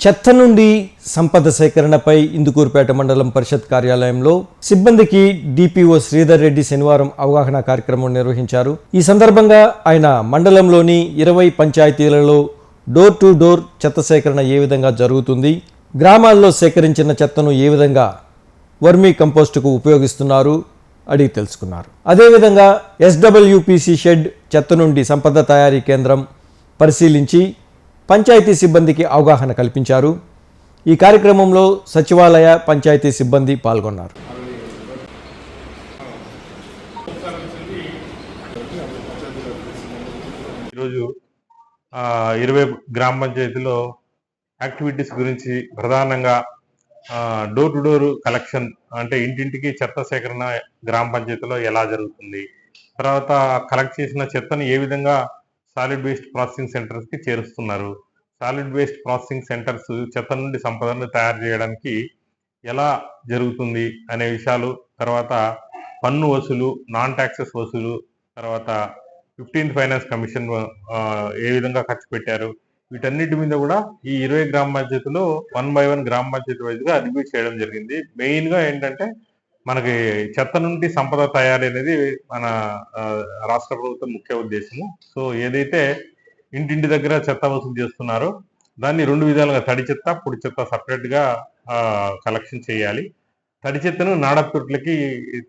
చెత్త నుండి సంపద సేకరణపై ఇందుకూరుపేట మండలం పరిషత్ కార్యాలయంలో సిబ్బందికి డిపిఓ శ్రీధర్ రెడ్డి శనివారం అవగాహన కార్యక్రమం నిర్వహించారు. ఈ సందర్భంగా ఆయన మండలంలోని ఇరవై పంచాయతీలలో డోర్ టు డోర్ చెత్త సేకరణ ఏ విధంగా జరుగుతుంది గ్రామాల్లో సేకరించిన చెత్తను ఏ విధంగా వర్మీ కంపోస్టుకు ఉపయోగిస్తున్నారు అడిగి తెలుసుకున్నారు. అదేవిధంగా ఎస్డబ్ల్యూపిసి షెడ్ చెత్త నుండి సంపద తయారీ కేంద్రం పరిశీలించి పంచాయతీ సిబ్బందికి అవగాహన కల్పించారు. ఈ కార్యక్రమంలో సచివాలయ పంచాయతీ సిబ్బంది పాల్గొన్నారు. ఈరోజు ఇరవై గ్రామ పంచాయతీలో యాక్టివిటీస్ గురించి ప్రధానంగా డోర్ టు డోర్ కలెక్షన్ అంటే ఇంటింటికి చెత్త సేకరణ గ్రామ పంచాయతీలో ఎలా జరుగుతుంది తర్వాత కలెక్ట్ చేసిన చెత్తని ఏ విధంగా సాలిడ్ వేస్ట్ ప్రాసెసింగ్ సెంటర్స్కి చేరుస్తున్నారు. సాలిడ్ వేస్ట్ ప్రాసెసింగ్ సెంటర్స్ చెత్త నుండి సంపదను తయారు చేయడానికి ఎలా జరుగుతుంది అనే విషయాలు తర్వాత పన్ను వసూలు నాన్ ట్యాక్సెస్ వసూలు తర్వాత ఫిఫ్టీన్త్ ఫైనాన్స్ కమిషన్ ఏ విధంగా ఖర్చు పెట్టారు వీటన్నిటి మీద కూడా ఈ ఇరవై గ్రామ పంచాయతీలో వన్ బై వన్ గ్రామ పంచాయతీ వైజ్గా రివ్యూ చేయడం జరిగింది. మెయిన్గా ఏంటంటే మనకి చెత్త నుండి సంపద తయారీ అనేది మన రాష్ట్ర ప్రభుత్వం ముఖ్య ఉద్దేశము. సో ఏదైతే ఇంటింటి దగ్గర చెత్త వసూలు చేస్తున్నారో దాన్ని రెండు విధాలుగా తడి చెత్త పొడి చెత్త సపరేట్గా కలెక్షన్ చేయాలి. తడి చెత్తను నాడపుట్లకి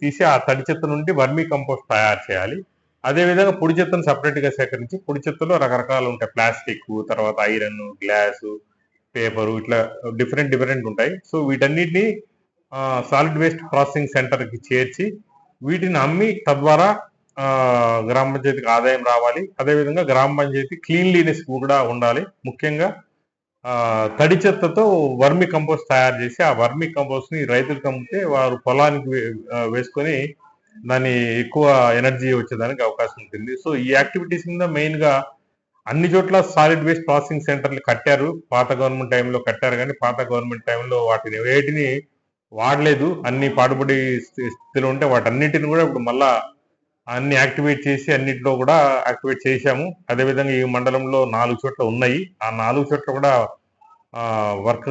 తీసి ఆ తడి చెత్త నుండి వర్మీ కంపోస్ట్ తయారు చేయాలి. అదే విధంగా పొడి చెత్తను సపరేట్గా సేకరించి పొడి చెత్తలో రకరకాలు ఉంటాయి. ప్లాస్టిక్ తర్వాత ఐరన్ గ్లాసు పేపరు ఇట్లా డిఫరెంట్ డిఫరెంట్ ఉంటాయి. సో వీటన్నిటిని సాలిడ్ వేస్ట్ ప్రాసెసింగ్ సెంటర్కి చేర్చి వీటిని అమ్మి తద్వారా గ్రామ పంచాయతీకి ఆదాయం రావాలి. అదేవిధంగా గ్రామ పంచాయతీ క్లీన్లీనెస్ కూడా ఉండాలి. ముఖ్యంగా తడి చెత్తతో వర్మి కంపోస్ట్ తయారు చేసి ఆ వర్మి కంపోస్ట్ని రైతులకు అమ్మితే వారు పొలానికి వేసుకొని దాని ఎక్కువ ఎనర్జీ వచ్చేదానికి అవకాశం ఉంటుంది. సో ఈ యాక్టివిటీస్ మీద మెయిన్గా అన్ని చోట్ల సాలిడ్ వేస్ట్ ప్రాసెసింగ్ సెంటర్లు కట్టారు. పాత గవర్నమెంట్ టైంలో కట్టారు కానీ పాత గవర్నమెంట్ టైంలో వాటిని వేటిని వాడలేదు. అన్ని పాడుబడి స్థి- స్థితిలో ఉంటే వాటన్నిటిని కూడా ఇప్పుడు మళ్ళా అన్ని యాక్టివేట్ చేసి అన్నిటిలో కూడా యాక్టివేట్ చేశాము. అదేవిధంగా ఈ మండలంలో నాలుగు చోట్ల ఉన్నాయి. ఆ నాలుగు చోట్ల కూడా వర్క్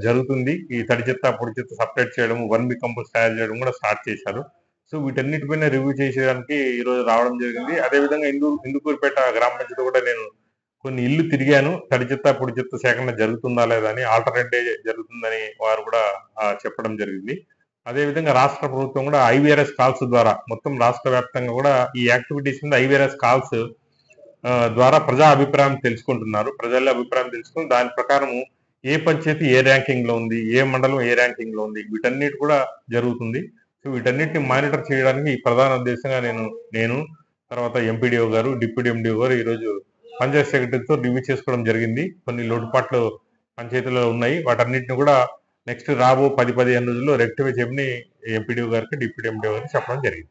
జరుగుతుంది. ఈ తడి చెత్త పొడి చెత్త సపరేట్ చేయడం వన్ బి కంపోస్ట్ తయారు చేయడం కూడా స్టార్ట్ చేశారు. సో వీటన్నిటిపైన రివ్యూ చేసేదానికి ఈ రోజు రావడం జరిగింది. అదేవిధంగా ఇందు ఇందుకూరుపేట గ్రామ పంచాయతీ కూడా నేను కొన్ని ఇల్లు తిరిగాను. తడి చెత్త పొడి చెత్త సేకరణ జరుగుతుందా లేదా అని ఆల్టర్నేట్ డే జరుగుతుందని వారు కూడా చెప్పడం జరిగింది. అదేవిధంగా రాష్ట్ర ప్రభుత్వం కూడా ఐవీఆర్ఎస్ కాల్స్ ద్వారా మొత్తం రాష్ట్ర వ్యాప్తంగా కూడా ఈ యాక్టివిటీస్ మీద ఐవీఆర్ఎస్ కాల్స్ ద్వారా ప్రజా అభిప్రాయం తెలుసుకుంటున్నారు. ప్రజల అభిప్రాయం తెలుసుకుని దాని ప్రకారం ఏ పంచాయతీ ఏ ర్యాంకింగ్లో ఉంది ఏ మండలం ఏ ర్యాంకింగ్లో ఉంది వీటన్నిటి కూడా జరుగుతుంది. సో వీటన్నిటిని మానిటర్ చేయడానికి ఈ ప్రధాన ఉద్దేశంగా నేను నేను తర్వాత ఎంపీడీఓ గారు డిప్యూటీ ఎండిఓ గారు ఈరోజు పంచాయత్ సెక్రటరీతో రివ్యూ చేసుకోవడం జరిగింది. కొన్ని లోటుపాట్లు పంచాయతీలో ఉన్నాయి. వాటన్నిటిని కూడా నెక్స్ట్ రాబో పది పదిహేను రోజుల్లో రెక్టిఫై చేయమని ఎంపీడీఓ గారికి డిప్యూటీ ఎండిఓ గారికి చెప్పడం జరిగింది.